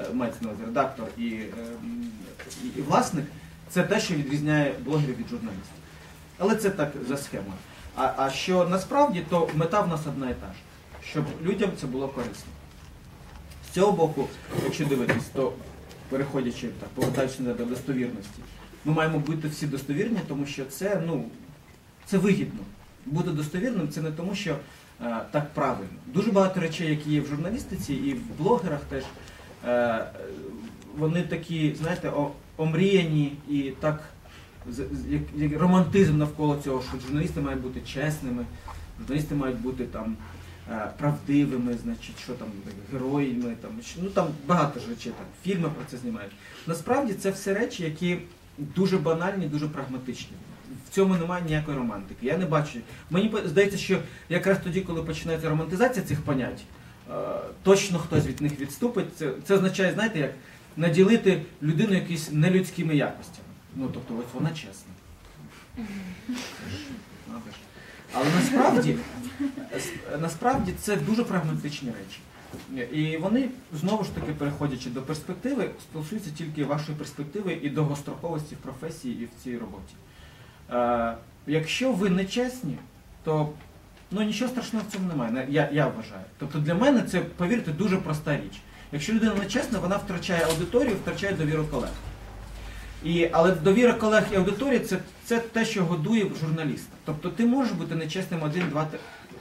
е, мається на редактор і, е, і, і власник, це те, що відрізняє блогерів від журналістів. Але це так за схемою. А, а що насправді, то мета в нас одна і та ж, щоб людям це було корисно. З цього боку, якщо дивитись, то переходячи так, повертаючись до достовірності, ми маємо бути всі достовірні, тому що це, ну, це вигідно. Бути достовірним це не тому, що е, так правильно. Дуже багато речей, які є в журналістиці і в блогерах теж, вони такі, знаєте, омріяні і так як, романтизм навколо цього, що журналісти мають бути чесними, журналісти мають бути там е, правдивими, значить, що там героями, там ну там багато ж речей, там фільми про це знімають. Насправді це все речі, які дуже банальні, дуже прагматичні. В цьому немає ніякої романтики. Я не бачу. Мені здається, що якраз тоді, коли починається романтизація цих понять, е, точно хтось від них відступить. Це, це означає, знаєте, як наділити людину якісь нелюдськими якостями. Ну тобто, ось вона чесна. Але насправді, насправді це дуже прагматичні речі. І вони знову ж таки, переходячи до перспективи, стосуються тільки вашої перспективи і довгостроковості в професії і в цій роботі. Е, якщо ви не чесні, то ну, нічого страшного в цьому немає. Я, я вважаю. Тобто для мене це, повірте, дуже проста річ. Якщо людина не чесна, вона втрачає аудиторію, втрачає довіру колег. І, але довіра колег і аудиторії це, це те, що годує журналіста. Тобто ти можеш бути нечесним один, два. три.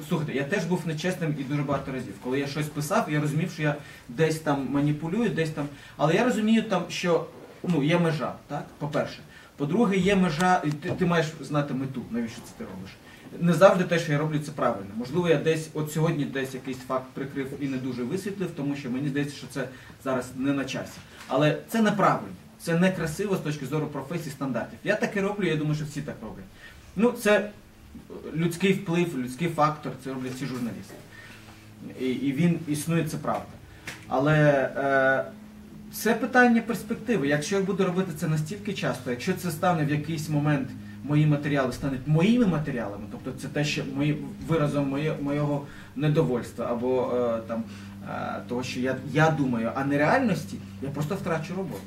Слухайте, я теж був нечесним і дуже багато разів. Коли я щось писав, я розумів, що я десь там маніпулюю, десь там. Але я розумію там, що ну, є межа, так? По-перше. По-друге, є межа, ти, ти маєш знати мету, навіщо це ти робиш. Не завжди те, що я роблю, це правильно. Можливо, я десь, от сьогодні десь якийсь факт прикрив і не дуже висвітлив, тому що мені здається, що це зараз не на часі. Але це неправильно. Це не красиво з точки зору професії стандартів. Я так і роблю, я думаю, що всі так роблять. Ну, це людський вплив, людський фактор, це роблять всі журналісти. І, і він існує, це правда. Але е, це питання перспективи. Якщо я буду робити це настільки часто, якщо це стане в якийсь момент, мої матеріали стануть моїми матеріалами, тобто це те, що мої, виразом моє, моєго недовольства або е, там, е, того, що я, я думаю, а не реальності, я просто втрачу роботу.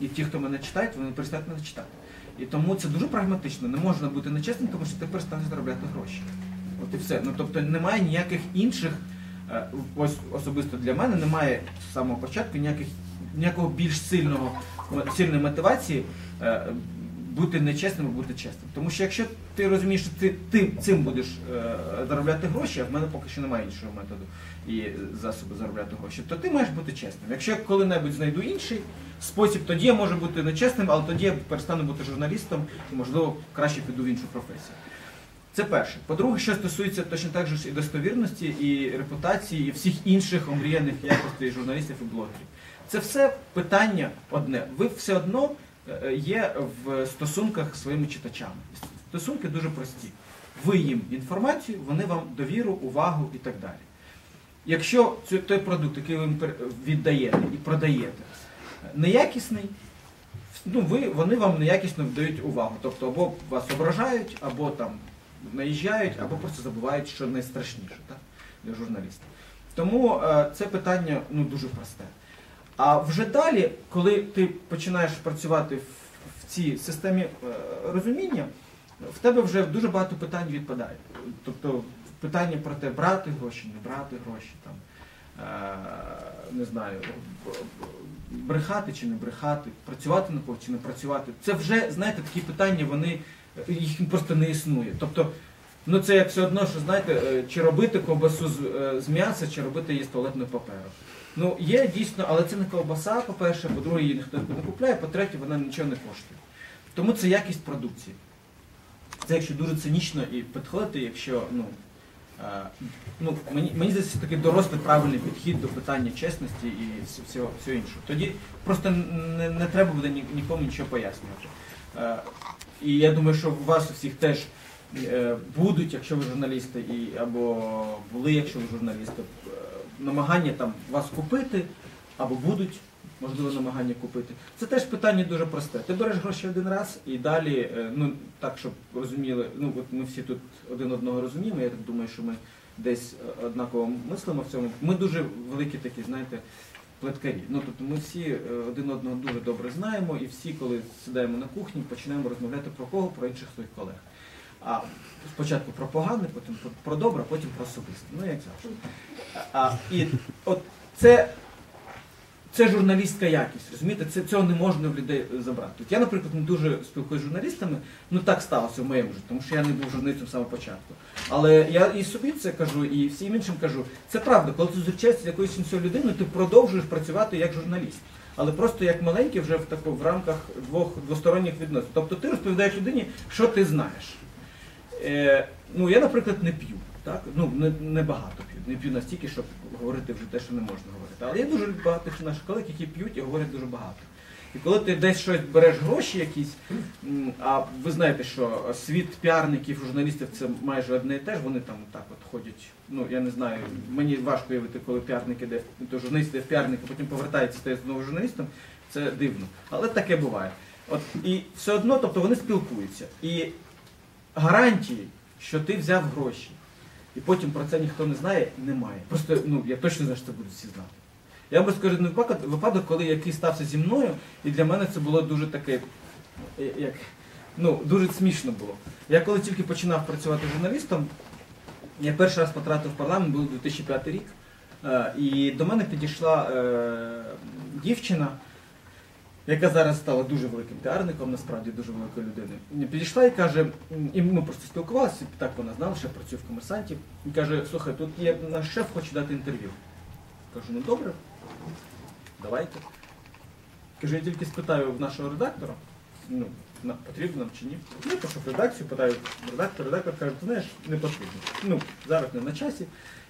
І ті, хто мене читають, вони перестають мене читати. І тому це дуже прагматично. Не можна бути нечесним, тому що ти перестанеш заробляти гроші. От і все. Ну тобто немає ніяких інших, е, ось особисто для мене немає з самого початку ніяких ніякого більш сильного сильної мотивації е, бути нечесним бути чесним. Тому що якщо ти розумієш, що ти, ти цим будеш е, заробляти гроші, а в мене поки що немає іншого методу і засобу заробляти гроші, то ти маєш бути чесним. Якщо я коли-небудь знайду інший спосіб, тоді я можу бути нечесним, але тоді я перестану бути журналістом і, можливо, краще піду в іншу професію. Це перше. По-друге, що стосується точно так же і достовірності, і репутації, і всіх інших омріяних якостей журналістів і блогерів. Це все питання одне. Ви все одно є в стосунках з своїми читачами. Стосунки дуже прості. Ви їм інформацію, вони вам довіру, увагу і так далі. Якщо той продукт, який ви їм віддаєте і продаєте, неякісний, ну, ви, вони вам неякісно дають увагу. Тобто або вас ображають, або там наїжджають, або просто забувають, що найстрашніше так, для журналіста. Тому е, це питання ну, дуже просте. А вже далі, коли ти починаєш працювати в, в цій системі е, розуміння, в тебе вже дуже багато питань відпадає. Тобто питання про те, брати гроші, не брати гроші, там, е, не знаю, брехати чи не брехати, працювати на когось чи не працювати. Це вже, знаєте, такі питання, вони їх просто не існує. Тобто, ну це як все одно, що знаєте, е, чи робити ковбасу з, е, з м'яса, чи робити її з туалетного паперу. Ну, є дійсно, але це не ковбаса, по-перше, по-друге, її ніхто не купляє, по-третє, вона нічого не коштує. Тому це якість продукції. Це якщо дуже цинічно і підходити, якщо ну, е, ну мені, мені здається, такий дорослий правильний підхід до питання чесності і всього, всього іншого. Тоді просто не, не треба буде нікому нічого пояснювати. Е, і я думаю, що у вас у всіх теж будуть, якщо ви журналісти, і, або були, якщо ви журналісти, е, намагання там вас купити, або будуть, можливо, намагання купити. Це теж питання дуже просте. Ти береш гроші один раз і далі, е, ну так, щоб розуміли, ну от ми всі тут один одного розуміємо, я так думаю, що ми десь е, однаково мислимо в цьому. Ми дуже великі такі, знаєте, плеткарі. Ну, тобто ми всі е, один одного дуже добре знаємо, і всі, коли сідаємо на кухні, починаємо розмовляти про кого, про інших своїх колег. А спочатку про погане, потім про, добре, потім про особисте. Ну, як завжди. А, і от це, це журналістська якість, розумієте? Це, цього не можна в людей забрати. От я, наприклад, не дуже спілкуюся з журналістами, ну так сталося в моєму житті, тому що я не був журналістом з самого початку. Але я і собі це кажу, і всім іншим кажу. Це правда, коли ти зустрічаєшся з якоюсь іншою людиною, ти продовжуєш працювати як журналіст. Але просто як маленький вже в таку в рамках двох двосторонніх відносин. Тобто ти розповідаєш людині, що ти знаєш. Е, ну, я, наприклад, не п'ю. Так? Ну, не, не багато п'ю. Не п'ю настільки, щоб говорити вже те, що не можна говорити. Але є дуже багато наших колег, які п'ють і говорять дуже багато. І коли ти десь щось береш гроші якісь, а ви знаєте, що світ піарників, журналістів це майже одне і те ж, вони там так от ходять. Ну, я не знаю, мені важко уявити, коли піарник іде, то журналіст іде в піарник, а потім повертається стає знову журналістом. Це дивно. Але таке буває. От, і все одно, тобто вони спілкуються. І гарантії, що ти взяв гроші, і потім про це ніхто не знає, немає. Просто ну, я точно знаю, що це будуть всі знати. Я вам розкажу один випадок, коли який стався зі мною, і для мене це було дуже таке, е, як, ну, дуже смішно було. Я коли тільки починав працювати журналістом, я перший раз потрапив в парламент, був 2005 рік, е, і до мене підійшла е, дівчина, яка зараз стала дуже великим піарником, насправді дуже великою людиною. Підійшла і каже, і ми просто спілкувалися, так вона знала, що працюю в комерсанті, і каже, слухай, тут є наш шеф хоче дати інтерв'ю. Кажу, ну добре, давайте. Кажу, я тільки спитаю в нашого редактора, ну, потрібно нам чи ні. Ну, я пішов в редакцію, питаю редактора, редактор каже, ти знаєш, не потрібно. Ну, зараз не на часі,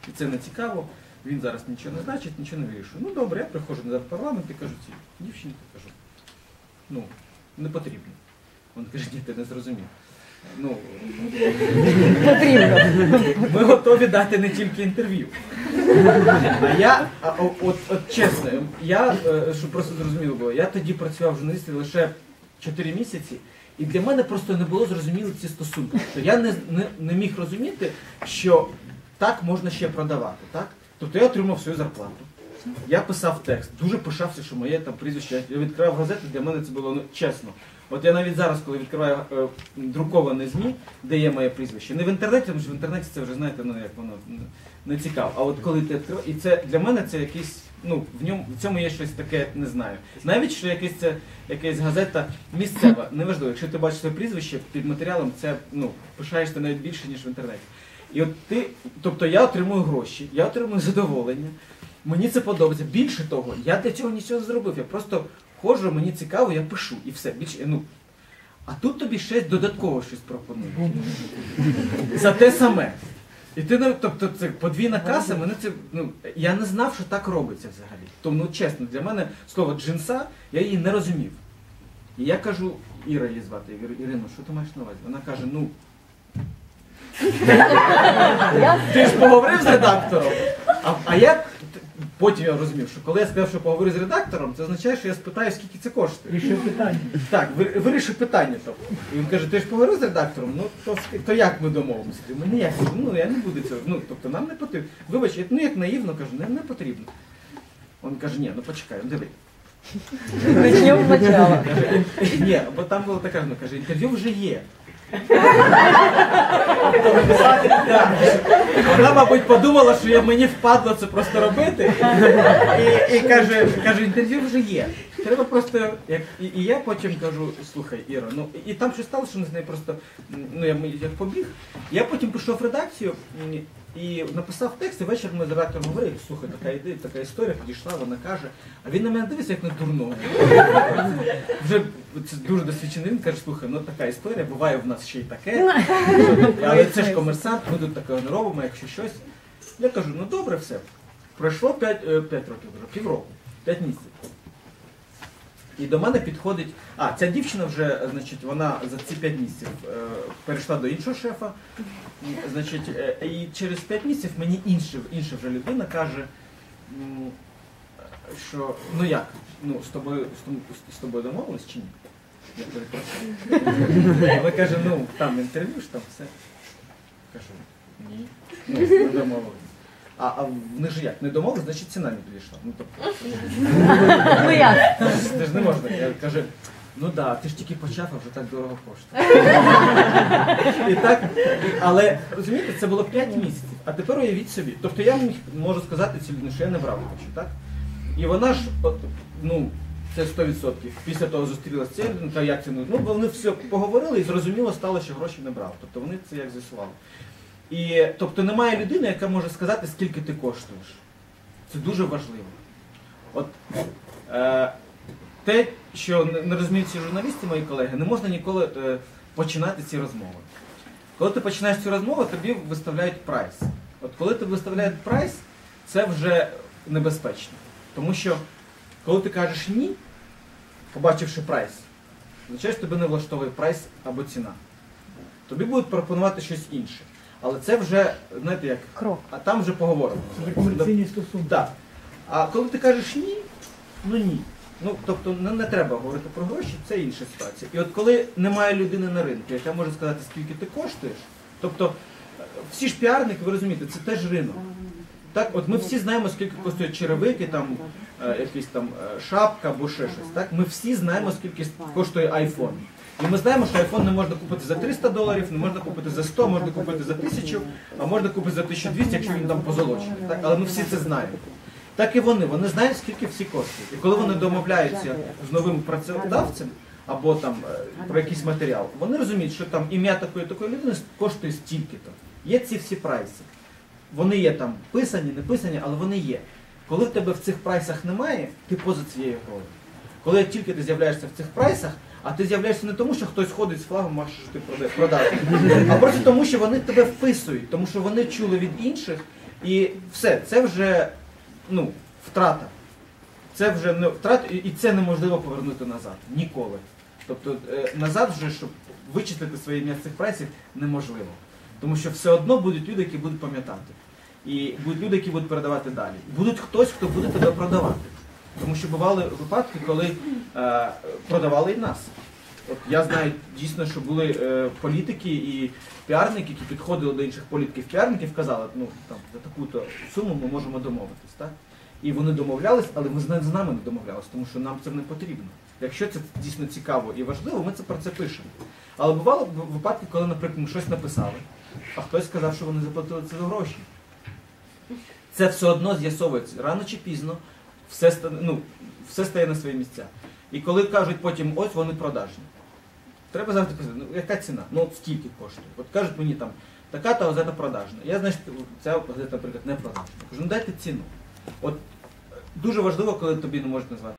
і це не цікаво. Він зараз нічого не значить, нічого не вирішує. Ну добре, я приходжу назад в парламент і кажу цій дівчинці, кажу, ну, не потрібно. Він каже, ні, ти не зрозумів. Ну, Потрібно. ми готові дати не тільки інтерв'ю. А я, а, о- от, от чесно, я, е, щоб просто зрозуміло було, я тоді працював в журналісті лише 4 місяці, і для мене просто не було зрозуміло ці стосунки. Тобто я не, не, не міг розуміти, що так можна ще продавати. Так? Тобто я отримав свою зарплату. Я писав текст, дуже пишався, що моє там прізвище. Я відкривав газету, для мене це було ну, чесно. От я навіть зараз, коли відкриваю е, друковане ЗМІ, де є моє прізвище, не в інтернеті, тому що в інтернеті це вже знаєте, ну як воно ну, не цікаво. А от коли ти відкриваєш, і це для мене це якийсь, ну в ньому в цьому є щось таке, не знаю. Навіть що якась це якась газета місцева, неважливо. Якщо ти бачиш своє прізвище під матеріалом, це ну пишаєшся навіть більше ніж в інтернеті. І от ти, тобто я отримую гроші, я отримую задоволення. Мені це подобається. Більше того, я для цього нічого не зробив. Я просто ходжу, мені цікаво, я пишу і все. Більше, ну. А тут тобі ще додатково щось пропонують. За те саме. І ти ну, тобто це подвійна каса, мене це. Ну, я не знав, що так робиться взагалі. Тому ну, чесно, для мене слово джинса, я її не розумів. І я кажу, Іра її звати, я говорю, Ірино, що ти маєш на увазі? Вона каже, ну. Ти ж поговорив з редактором. А, а я потім я розумів, що коли я сказав, що поговорю з редактором, це означає, що я спитаю, скільки це коштує. Ще питання. Так, вирішив питання. Тобто. І він каже, ти ж поговорив з редактором, ну то, то як ми домовимося? Я кажу, ніяк, ну я не буду цього. Ну, тобто нам не потрібно. Вибач, я, ну як наївно кажу, не, не потрібно. Він каже, ні, ну почекай, ну, диви. Почнемо спочатку. Ні, бо там було таке, ну каже, інтерв'ю вже є. Так. Вона, мабуть, подумала, що я- мені впадло це просто робити. І, і каже, каже, інтерв'ю вже є. Треба просто. Як, і, і я потім кажу, слухай, Іра, ну і там щось сталося, що з нею просто. Ну, я, я побіг. Я потім пішов в редакцію і написав текст, і ввечері ми з редактором говорили, слухай, така ідея, така історія підійшла, вона каже, а він на мене дивиться, як на дурного. Вже це дуже досвідчений, він каже, слухай, ну така історія, буває в нас ще й таке. Але це ж комерсант, ми тут такого не робимо, якщо щось. Я кажу, ну добре, все. Пройшло 5, 5 років, вже, півроку, 5 місяців. І до мене підходить. А, ця дівчина вже, значить, вона за ці 5 місяців е, перейшла до іншого шефа. І, Значить, е, і через 5 місяців мені інша, інша вже людина каже, що ну як, ну з тобою з, з тобою домовились чи ні? Я перепрошую. Вона каже, ну там інтерв'ю ж там все. Кажу, ні, ну, не домовились. А, а в них же як? Не домовились, значить ціна не підійшла. Ну, тобто, Ну як? Це ж не можна. Я кажу, ну да, ти ж тільки почав, а вже так дорого коштує. І так, але розумієте, це було 5 місяців. А тепер уявіть собі. Тобто я міг- можу сказати цій людині, що я не брав гроші, так? І вона ж, от, ну, це 100%. Після того зустрілася з цією людиною, та як це не. Ну, бо вони все поговорили і зрозуміло стало, що гроші не брав. Тобто вони це як з'ясували. І тобто немає людини, яка може сказати, скільки ти коштуєш. Це дуже важливо. От е, те, що не- розуміють ці журналісти, мої колеги, не можна ніколи е, починати ці розмови. Коли ти починаєш цю розмову, тобі виставляють прайс. От коли ти виставляють прайс, це вже небезпечно. Тому що коли ти кажеш ні, побачивши прайс, означає, що тебе не влаштовує прайс або ціна. Тобі будуть пропонувати щось інше. Але це вже, знаєте як, Крок. а там вже поговоримо. Це комерційні стосунки. Так. А коли ти кажеш ні, ну ні. Ну, тобто не, не треба говорити про гроші, це інша ситуація. І от коли немає людини на ринку, яка може сказати, скільки ти коштуєш, тобто всі ж піарники, ви розумієте, це теж ринок. Так, от ми всі знаємо, скільки коштують черевики, там е, якісь там е, шапка або ще щось. Так, ми всі знаємо, скільки коштує iPhone. І ми знаємо, що iPhone не можна купити за 300 доларів, не можна купити за 100, можна купити за 1000, а можна купити за 1200, якщо він там позолочений. Так, але ми всі це знаємо. Так і вони. Вони знають, скільки всі коштують. І коли вони домовляються з новим працедавцем або там е, про якийсь матеріал, вони розуміють, що там ім'я такої такої людини коштує стільки-то. Є ці всі прайси. Вони є там писані, не писані, але вони є. Коли в тебе в цих прайсах немає, ти поза цією грою. Коли тільки ти з'являєшся в цих прайсах, а ти з'являєшся не тому, що хтось ходить з флагом, маше, що ти прода- продав, а просто тому, що вони тебе вписують, тому що вони чули від інших, і все, це вже ну, втрата. Це вже не втрата, і- і це неможливо повернути назад. Ніколи. Тобто е, назад вже, щоб вичислити своє ім'я з цих прайсів, неможливо. Тому що все одно будуть люди, які будуть пам'ятати. І будуть люди, які будуть передавати далі. Будуть хтось, хто буде тебе продавати. Тому що бували випадки, коли е, продавали і нас. От я знаю дійсно, що були е, політики і піарники, які підходили до інших політиків піарників, казали, ну там за таку-то суму ми можемо домовитись. Так? І вони домовлялись, але ми з нами не домовлялися, тому що нам це не потрібно. Якщо це дійсно цікаво і важливо, ми це про це пишемо. Але бували випадки, коли, наприклад, ми щось написали, а хтось сказав, що вони заплатили це за гроші. Це все одно з'ясовується рано чи пізно, все, ну, все стає на свої місця. І коли кажуть потім, ось вони продажні. Треба завжди казати, ну яка ціна? Ну от скільки коштує? От кажуть мені там, така та газета продажна. Я значить, ця газета, наприклад, не продажна. Я кажу, ну дайте ціну. От е, дуже важливо, коли тобі не можуть назвати.